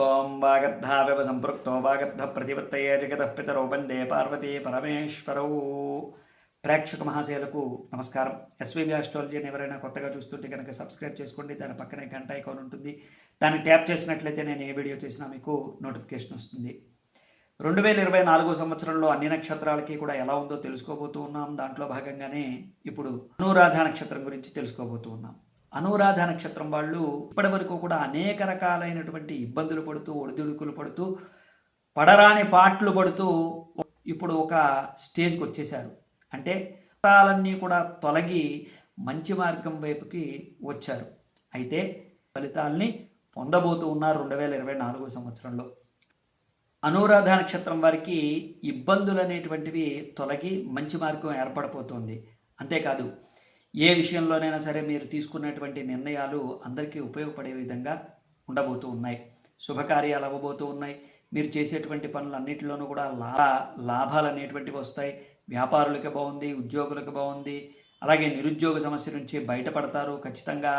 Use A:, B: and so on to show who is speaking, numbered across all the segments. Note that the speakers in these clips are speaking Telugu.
A: ఓం వాగద్ధావివ సంపృక్తో వాగద్ధ ప్రతిపత్తయే జగత పితరౌ వందే పార్వతీ పరమేశ్వరౌ ప్రేక్షక మహాశయులకు నమస్కారం. ఎస్వీబీ ఆస్ట్రాలజీ అని ఎవరైనా కొత్తగా చూస్తుంటే కనుక సబ్స్క్రైబ్ చేసుకోండి దాని పక్కనే గంట ఐకాన్ ఉంటుంది. దాన్ని ట్యాప్ చేసినట్లయితే నేను ఏ వీడియో చేసినా మీకు నోటిఫికేషన్ వస్తుంది. రెండు వేల ఇరవై నాలుగో సంవత్సరంలో అన్ని నక్షత్రాలకి కూడా ఎలా ఉందో తెలుసుకోబోతూ ఉన్నాం. దాంట్లో భాగంగానే ఇప్పుడు అనురాధ నక్షత్రం గురించి తెలుసుకోబోతూ ఉన్నాం. అనురాధ నక్షత్రం వాళ్ళు ఇప్పటి వరకు కూడా అనేక రకాలైనటువంటి ఇబ్బందులు పడుతూ ఒడిదుడుకులు పడుతూ పడరాని పాటలు పడుతూ ఇప్పుడు ఒక స్టేజ్కి వచ్చేశారు. అంటే ఫలితాలన్నీ కూడా తొలగి మంచి మార్గం వైపుకి వచ్చారు. అయితే ఫలితాల్ని పొందబోతూ ఉన్నారు రెండు వేల ఇరవై నాలుగో సంవత్సరంలో. అనురాధ నక్షత్రం వారికి ఇబ్బందులు అనేటువంటివి తొలగి మంచి మార్గం ఏర్పడిపోతుంది అంతేకాదు ఏ విషయంలోనైనా సరే మీరు తీసుకున్నటువంటి నిర్ణయాలు అందరికీ ఉపయోగపడే విధంగా ఉండబోతూ ఉన్నాయి. శుభకార్యాలు అవ్వబోతూ ఉన్నాయి. మీరు చేసేటువంటి పనులు అన్నింటిలోనూ కూడా లా లాభాలు అనేటువంటివి వస్తాయి. వ్యాపారులకి బాగుంది ఉద్యోగులకు బాగుంది. అలాగే నిరుద్యోగ సమస్య నుంచి బయటపడతారు. ఖచ్చితంగా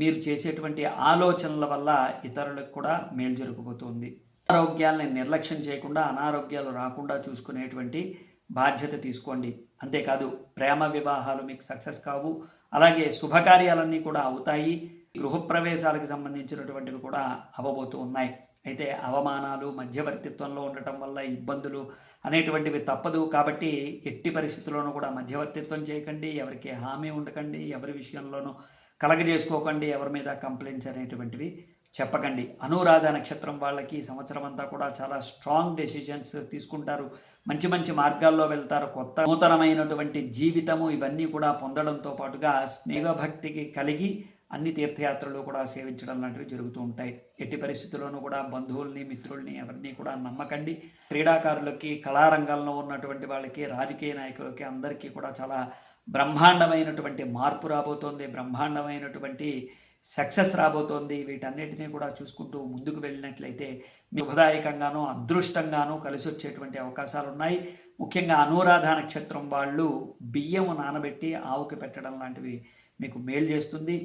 A: మీరు చేసేటువంటి ఆలోచనల వల్ల ఇతరులకు కూడా మేలు జరగబోతుంది. ఆరోగ్యాలని నిర్లక్ష్యం చేయకుండా అనారోగ్యాలు రాకుండా చూసుకునేటువంటి బాధ్యత తీసుకోండి. అంతేకాదు ప్రేమ వివాహాలు మీకు సక్సెస్ కావు. అలాగే శుభకార్యాలన్నీ కూడా అవుతాయి. గృహప్రవేశాలకు సంబంధించినటువంటివి కూడా అవ్వబోతూ ఉన్నాయి. అయితే అవమానాలు మధ్యవర్తిత్వంలో ఉండటం వల్ల ఇబ్బందులు అనేటువంటివి తప్పదు. కాబట్టి ఎట్టి పరిస్థితుల్లోనూ కూడా మధ్యవర్తిత్వం చేయకండి ఎవరికి హామీ ఉండకండి ఎవరి విషయంలోనూ కలగజేసుకోకండి ఎవరి మీద కంప్లైంట్స్ అనేటువంటివి చెప్పకండి. అనురాధ నక్షత్రం వాళ్ళకి సంవత్సరం అంతా కూడా చాలా స్ట్రాంగ్ డెసిషన్స్ తీసుకుంటారు. మంచి మంచి మార్గాల్లో వెళ్తారు. కొత్త నూతనమైనటువంటి జీవితము ఇవన్నీ కూడా పొందడంతో పాటుగా స్నేహభక్తికి కలిగి అన్ని తీర్థయాత్రలు కూడా సేవించడం లాంటివి జరుగుతూ ఉంటాయి. ఎట్టి పరిస్థితుల్లోనూ కూడా బంధువుల్ని మిత్రుల్ని ఎవరిని కూడా నమ్మకండి. క్రీడాకారులకి కళారంగంలో ఉన్నటువంటి వాళ్ళకి రాజకీయ నాయకులకి అందరికీ కూడా చాలా బ్రహ్మాండమైనటువంటి మార్పు రాబోతోంది. బ్రహ్మాండమైనటువంటి సక్సెస్ రాబోతోంది. వీటన్నిటినీ కూడా చూసుకుంటూ ముందుకు వెళ్ళినట్లయితే శుభదాయకంగానూ అదృష్టంగానూ కలిసి వచ్చేటువంటి అవకాశాలు ఉన్నాయి ముఖ్యంగా అనురాధ నక్షత్రం వాళ్ళు బియ్యము నానబెట్టి ఆవుకి పెట్టడం లాంటివి మీకు మేలు చేస్తుంది.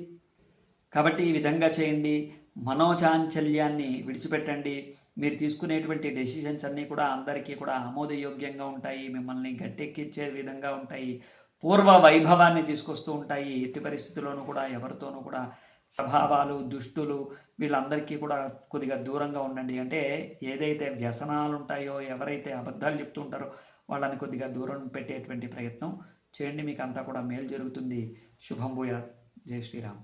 A: కాబట్టి ఈ విధంగా చేయండి. మనోచాంచల్యాన్ని విడిచిపెట్టండి. మీరు తీసుకునేటువంటి డెసిషన్స్ అన్నీ కూడా అందరికీ కూడా ఆమోదయోగ్యంగా ఉంటాయి. మిమ్మల్ని గట్టెక్కించే విధంగా ఉంటాయి. పూర్వ వైభవాన్ని తీసుకొస్తూ ఉంటాయి. ఎట్టి పరిస్థితుల్లోనూ కూడా ఎవరితోనూ కూడా స్వభావాలు దుష్టులు వీళ్ళందరికీ కూడా కొద్దిగా దూరంగా ఉండండి. అంటే ఏదైతే వ్యసనాలు ఉంటాయో ఎవరైతే అబద్ధాలు చెప్తూ ఉంటారో వాళ్ళని కొద్దిగా దూరం పెట్టేటువంటి ప్రయత్నం చేయండి. మీకు అంతా కూడా మేలు జరుగుతుంది. శుభం భూయా జై శ్రీరామ్.